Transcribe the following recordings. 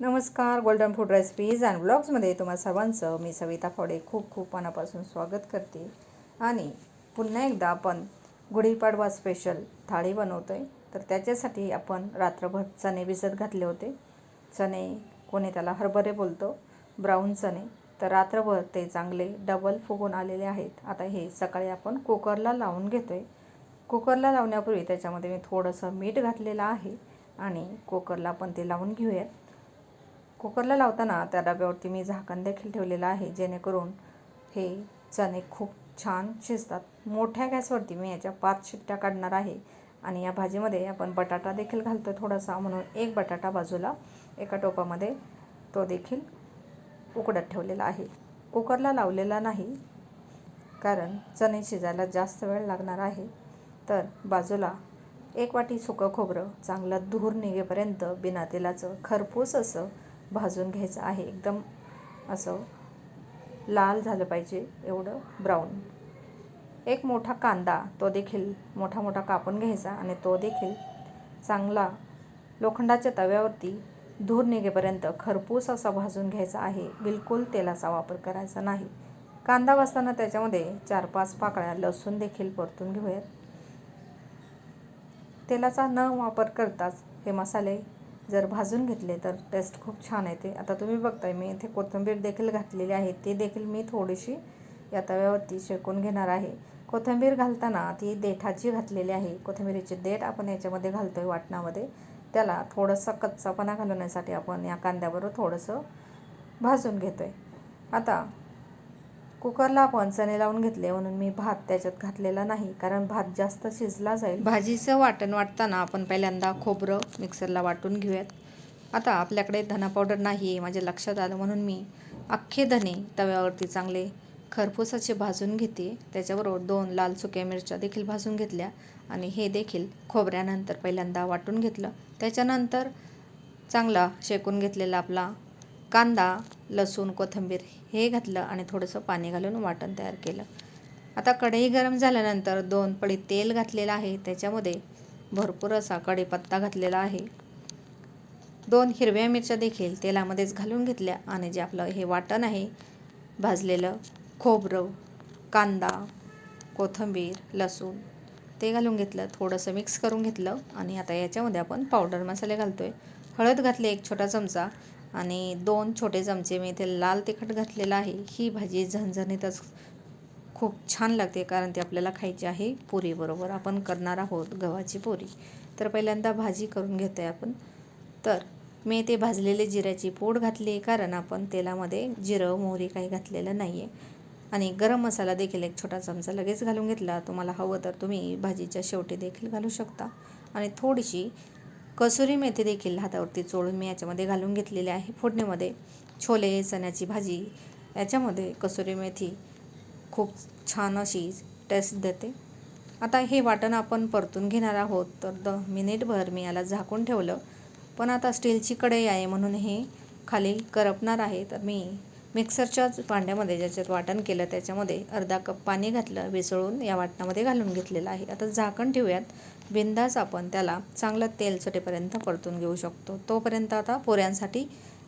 नमस्कार golden food recipes and ब्लॉग्समध्ये तुम्हा सर्वांचं मी सविता फडे खूप खूप मनापासून स्वागत करते. आणि पुन्हा एकदा आपण गुढीपाडवा स्पेशल थाळी बनवतो आहे तर त्याच्यासाठी आपण रात्रभर चणे भिजत घातले होते. चणे कोणी त्याला हरभरे बोलतो ब्राऊन चणे. तर रात्रभर ते चांगले डबल फुगून आलेले आहेत. आता हे सकाळी आपण कुकरला लावून घेतो आहे कुकरला लावण्यापूर्वी त्याच्यामध्ये मी थोडंसं मीठ घातलेलं आहे आणि कुकरला पण ते लावून घेऊयात. कुकरला लावताना त्या डब्यावरती मी झाकण देखील ठेवलेलं आहे जेणेकरून हे चणे खूप छान शिजतात. मोठ्या गॅसवरती मी याच्या पाच शिट्ट्या काढणार आहे आणि या भाजीमध्ये आपण बटाटा देखील घालतो थोडासा म्हणून एक बटाटा बाजूला एका टोपामध्ये तो देखील उकडत ठेवलेला आहे. कुकरला लावलेला नाही कारण चणे शिजायला जास्त वेळ लागणार आहे. तर बाजूला एक वाटी सुकं खोबरं चांगलं धूर निघेपर्यंत बिना तेलाचं खरपूस असं भाजून घ्यायचं आहे. एकदम असं लाल झालं पाहिजे एवढं ब्राऊन एक मोठा कांदा तो देखील मोठा मोठा कापून घ्यायचा आणि तो देखील चांगला लोखंडाच्या तव्यावरती धूर निघेपर्यंत खरपूस असा भाजून घ्यायचा आहे. बिलकुल तेलाचा वापर करायचा नाही. कांदा भाजताना त्याच्यामध्ये चार पाच पाकळ्या लसूण देखील परतून घेऊयात. तेलाचा न वापर करताच हे मसाले जर भाजून घेतले तर टेस्ट खूप छान येते. आता तुम्ही बघताय मी इथे कोथिंबीर देखील घातलेली आहे. ती देखील मी थोडीशी या तव्यावरती शेकून घेणार आहे. कोथिंबीर घालताना ती देठाची घातलेली आहे. कोथिंबीरीची देठ आपण याच्यामध्ये घालतो आहे वाटणामध्ये. त्याला थोडंसं कच्चापणा घालवण्यासाठी आपण या कांद्याबरोबर थोडंसं भाजून घेतो आहे आता कुकरला आपण चणे लावून घेतले म्हणून मी भात त्याच्यात घातलेला नाही कारण भात जास्त शिजला जाईल. भाजीचं वाटण वाटताना आपण पहिल्यांदा खोबरं मिक्सरला वाटून घेऊयात. आता आपल्याकडे धना पावडर नाही आहे माझ्या लक्षात आलं म्हणून मी अख्खे धने तव्यावरती चांगले खरपूसाचे भाजून घेते. त्याच्याबरोबर दोन लाल सुक्या मिरच्या देखील भाजून घेतल्या आणि हे देखील खोबऱ्यानंतर पहिल्यांदा वाटून घेतलं. त्याच्यानंतर चांगला शेकून घेतलेला आपला कांदा लसूण कोथिंबीर हे घातलं आणि थोडंसं पाणी घालून वाटण तयार केलं. आता कढई गरम झाल्यानंतर दोन पडी तेल घातलेलं आहे. त्याच्यामध्ये भरपूर असा कढीपत्ता घातलेला आहे. दोन हिरव्या मिरच्या देखील तेलामध्येच घालून घेतल्या आणि जे आपलं हे वाटण आहे भाजलेलं खोबरं कांदा कोथिंबीर लसूण ते घालून घेतलं. थोडंसं मिक्स करून घेतलं आणि आता याच्यामध्ये आपण पावडर मसाले घालतो आहे हळद घातले एक छोटा चमचा. आणि दोन छोटे चमचे मी इथे लाल तिखट घातलेलं आहे. ही भाजी झणझणीतच खूप छान लागते कारण ती आपल्याला खायची आहे पुरीबरोबर आपण करणार आहोत गव्हाची पुरी. तर पहिल्यांदा भाजी करून घेतो आहे आपण. तर मी ते भाजलेले जिऱ्याची पूड घातली कारण आपण तेलामध्ये जिरं मोहरी काही घातलेलं नाही आहे आणि गरम मसाला देखील एक छोटा चमचा लगेच घालून घेतला. तुम्हाला हवं तर तुम्ही भाजीच्या शेवटी देखील घालू शकता. आणि थोडीशी कसुरी मेथी देखील हातावरती चोळून मी याच्यामध्ये घालून घेतलेली आहे. फोडणीमध्ये छोले चण्याची भाजी याच्यामध्ये कसुरी मेथी खूप छान अशी टेस्ट देते. आता हे वाटण आपण परतून घेणार आहोत. तर द मिनिटभर मी याला झाकून ठेवलं. पण आता स्टीलची कढई आहे म्हणून हे खाली करपणार आहे. तर मी मिक्सरच्याच भांड्यामध्ये ज्याच्यात वाटण केलं त्याच्यामध्ये अर्धा कप पाणी घातलं विसळून या वाटणामध्ये घालून घेतलेलं आहे. आता झाकण ठेवूयात. बिंदास आपण त्याला चांगलं तेल सुटेपर्यंत परतून घेऊ शकतो. तोपर्यंत आता पोऱ्यांसाठी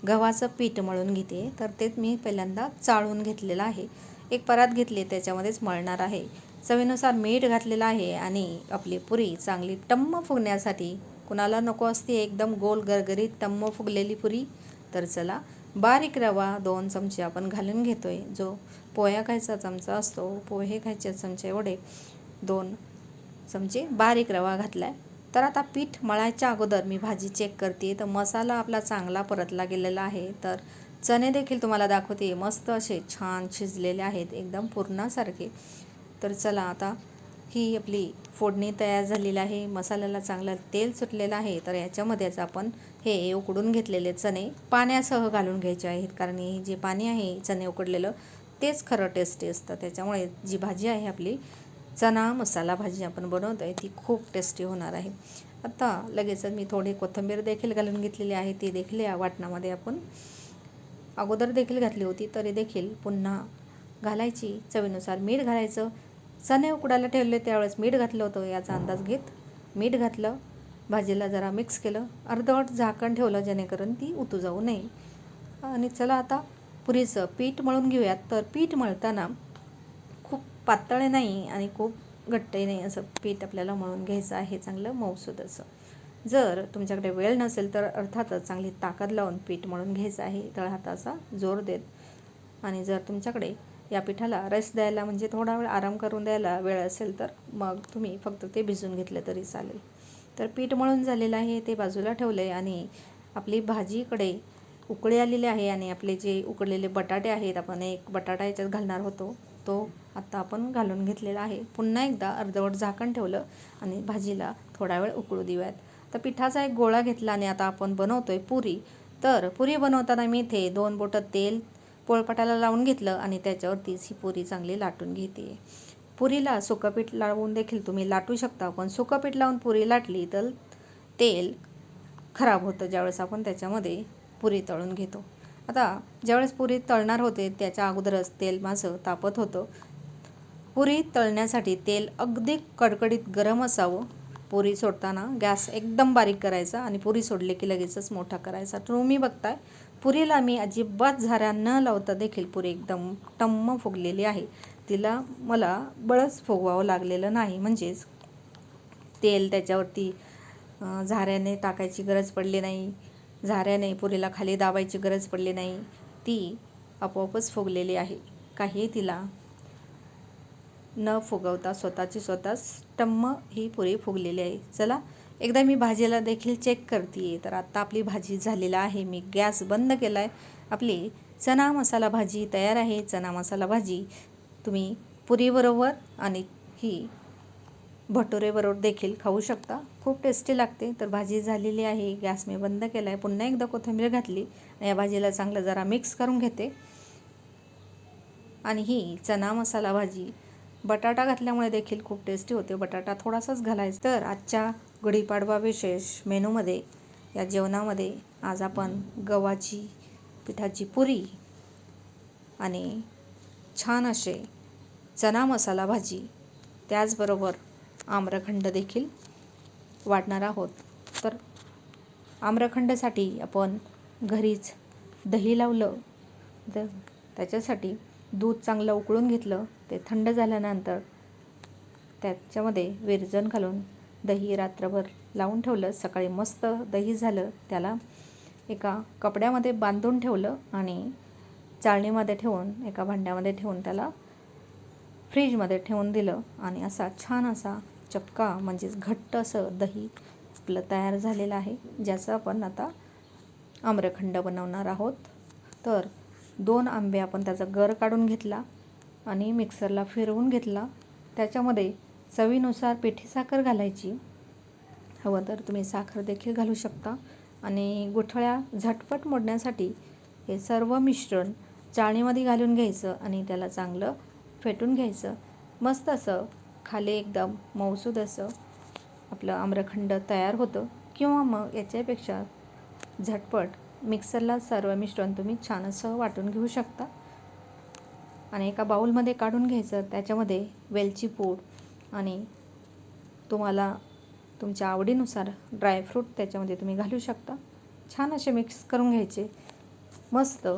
गव्हाचं पीठ मळून घेते. तर ते मी पहिल्यांदा चाळून घेतलेलं आहे. एक परात घेतली त्याच्यामध्येच मळणार आहे. चवीनुसार मीठ घातलेलं आहे आणि आपली पुरी चांगली टम्म फुगण्यासाठी कुणाला नको असते एकदम गोल गरगरीत टम्म फुगलेली पुरी तर चला बारीक रवा दोन चमचे आपण घालून घेतो आहे जो पोह्या खायचा चमचा असतो पोहे खायचे चमचे एवढे दोन चमचे बारीक रवा घातला आहे तर आता पीठ मळायच्या अगोदर मी भाजी चेक करते. तर मसाला आपला चांगला परतला गेलेला आहे. तर चणे देखील तुम्हाला दाखवते. मस्त असे छान शिजलेले आहेत. एकदम पूर्णासारखे. तर चला आता ही आपली फोडणी तयार झालेली आहे. मसाल्याला चांगलं तेल सुटलेलं आहे. तर याच्यामध्येच आपण हे उकडून घेतलेले चणे पाण्यासह घालून घ्यायचे आहेत. कारण हे जे पाणी आहे चणे उकडलेलं तेच खरं टेस्टी असतं. त्याच्यामुळे जी भाजी आहे आपली चणा मसाला भाजी आपण बनवतो आहे ती खूप टेस्टी होणार आहे. आता लगेचच मी थोडी कोथिंबीर देखील घालून घेतलेली आहे ती देखील या वाटणामध्ये आपण अगोदर देखील घातली होती तरी देखील पुन्हा घालायची. चवीनुसार मीठ घालायचं. चणे उकडायला ठेवले त्यावेळेस मीठ घातलं होतं याचा अंदाज घेत मीठ घातलं. भाजीला जरा मिक्स केलं. अर्धवट झाकण ठेवलं जेणेकरून ती उतू जाऊ नये. आणि चला आता पुरीचं पीठ मळून घेऊयात. तर पीठ मळताना पातळ नाही आणि खूप घट्टही नाही असं पीठ आपल्याला मळून घ्यायचं आहे चांगलं मऊसूद असं. जर तुमच्याकडे वेळ नसेल तर अर्थातच चांगली ताकद लावून पीठ मळून घ्यायचं आहे तळहाताचा जोर देत. आणि जर तुमच्याकडे या पिठाला रस द्यायला म्हणजे थोडा वेळ आराम करून द्यायला वेळ असेल तर मग तुम्ही फक्त ते भिजून घेतलं तरी चालेल. तर पीठ मळून झालेलं आहे ते बाजूला ठेवलं आहे आणि आपली भाजीकडे उकळी आलेली आहे आणि आपले जे उकडलेले बटाटे आहेत आपण एक बटाटा याच्यात घालणार होतो. तो आत्ता आपण घालून घेतलेला आहे. पुन्हा एकदा अर्धवट झाकण ठेवलं आणि भाजीला थोडा वेळ उकळू देऊयात. तर पिठाचा एक गोळा घेतला आणि आता आपण बनवतो आहे पुरी. तर पुरी बनवताना मी इथे दोन बोटं तेल पोळपाटाला लावून घेतलं आणि त्याच्यावरतीच ही पुरी चांगली लाटून घेते. पुरीला सुकं पीठ लावून देखील तुम्ही लाटू शकता पण सुकं पीठ लावून पुरी लाटली तर तेल खराब होतं ज्यावेळेस आपण त्याच्यामध्ये पुरी तळून घेतो. आता ज्यावेळेस पुरी तळणार होते त्याच्या अगोदरच तेल माझं तापत होतं. पुरी तळण्यासाठी तेल अगदी कडकडीत गरम असावं. पुरी सोडताना गॅस एकदम बारीक करायचा आणि पुरी सोडले की लगेचच मोठा करायचा. तुम्ही बघताय पुरीला मी अजिबात झाऱ्या न लावता देखील पुरी एकदम टम्म फुगलेली आहे. तिला मला बळच फुगवावं लागलेलं नाही. म्हणजेच तेल त्याच्यावरती झाऱ्याने टाकायची गरज पडली नाही. झाऱ्याने पुरीला खाली दाबायची गरज पडली नाही. ती आपोआपच फुगलेली आहे. काही तिला न फुगवता स्वतःची स्वतःच टम्म ही पुरी फुगलेली आहे. चला एकदा मी भाजीला देखील चेक करते तर आत्ता आपली भाजी झालेला आहे. मी गॅस बंद केला आहे आपली चना मसाला भाजी तयार आहे. चना मसाला भाजी तुम्ही पुरीबरोबर आणि ही भटुरेबरोबर देखील खाऊ शकता. खूप टेस्टी लागते. तर भाजी झालेली आहे. गॅस मी बंद केला आहे पुन्हा एकदा कोथिंबीर घातली. या भाजीला चांगलं जरा मिक्स करून घेते. आणि ही चना मसाला भाजी. बटाटा घातल्यामुळे देखील खूप टेस्टी होते. बटाटा थोडासाच घालायचा. तर आजच्या गुढीपाडवा विशेष मेनूमध्ये या जेवणामध्ये आज आपण गव्हाची पिठाची पुरी आणि छान असे चना मसाला भाजी. त्याचबरोबर आम्रखंड देखील वाढणार आहोत. तर आम्रखंडसाठी आपण घरीच दही लावलं. तर त्याच्यासाठी दूध चांगलं उकळून घेतलं. ते थंड झाल्यानंतर त्याच्यामध्ये विरजन घालून दही रात्रभर लावून ठेवलं. सकाळी मस्त दही झालं. त्याला एका कपड्यामध्ये बांधून ठेवलं आणि चाळणीमध्ये ठेवून एका भांड्यामध्ये ठेवून त्याला फ्रीजमध्ये ठेवून दिलं. आणि असा छान असा चक्का म्हणजेच घट्ट असं दही आपलं तयार झालेलं आहे ज्याचं आपण आता आम्रखंड बनवणार आहोत. तर दोन आंबे आपण त्याचा गर काढून घेतला आणि मिक्सरला फिरवून घेतला. त्याच्यामध्ये चवीनुसार पिठी साखर घालायची. हवं तर तुम्ही साखर देखील घालू शकता. आणि गुठळ्या झटपट मोडण्यासाठी हे सर्व मिश्रण चाळणीमध्ये घालून घ्यायचं आणि त्याला चांगलं फेटून घ्यायचं. मस्त असं खाली एकदम मौसूद असं आपलं आम्रखंड तयार होतं. किंवा मग याच्यापेक्षा झटपट मिक्सरला सर्व मिश्रण तुम्ही छान असं वाटून घेऊ शकता. आणि एका बाऊलमध्ये काढून घ्यायचं. त्याच्यामध्ये वेलची पूड आणि तुम्हाला तुमच्या आवडीनुसार ड्रायफ्रूट त्याच्यामध्ये तुम्ही घालू शकता. छान असे मिक्स करून घ्यायचे. मस्त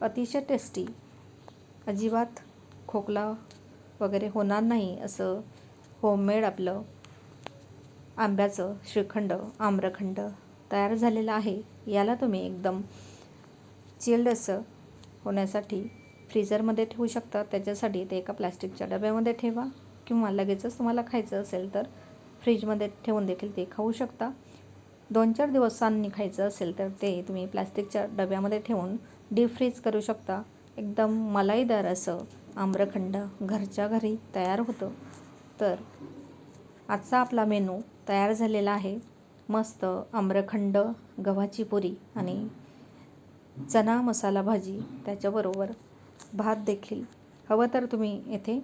अतिशय टेस्टी अजिबात खोकला वगैरे होणार नाही असं होममेड आपलं आंब्याचं श्रीखंड आम्रखंड तयार झालेलं आहे. याला तुम्ही एकदम चिल्ड असं होण्यासाठी फ्रीजरमध्ये ठेवू शकता. त्याच्यासाठी ते एका प्लॅस्टिकच्या डब्यामध्ये ठेवा किंवा लगेचच तुम्हाला खायचं असेल तर फ्रीजमध्ये ठेवून देखील ते खाऊ शकता. दोन चार दिवसांनी खायचं असेल तर ते तुम्ही प्लॅस्टिकच्या डब्यामध्ये ठेवून डीप फ्रीज करू शकता. एकदम मलाईदार असं आम्रखंड घरच्या घरी तयार होतं. तर आजचा आपला मेनू तयार झालेला आहे. मस्त आम्रखंड गव्हाची पुरी आणि चना मसाला भाजी त्याच्याबरोबर भात देखील. हवं तर तुम्ही येथे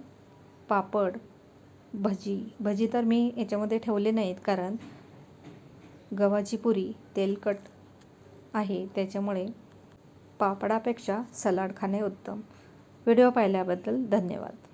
पापड भजी भजी तर मी याच्यामध्ये ठेवले नाहीत कारण गव्हाची पुरी तेलकट आहे त्याच्यामुळे पापडापेक्षा सलाड खाणे उत्तम. व्हिडिओ पाहिल्याबद्दल धन्यवाद.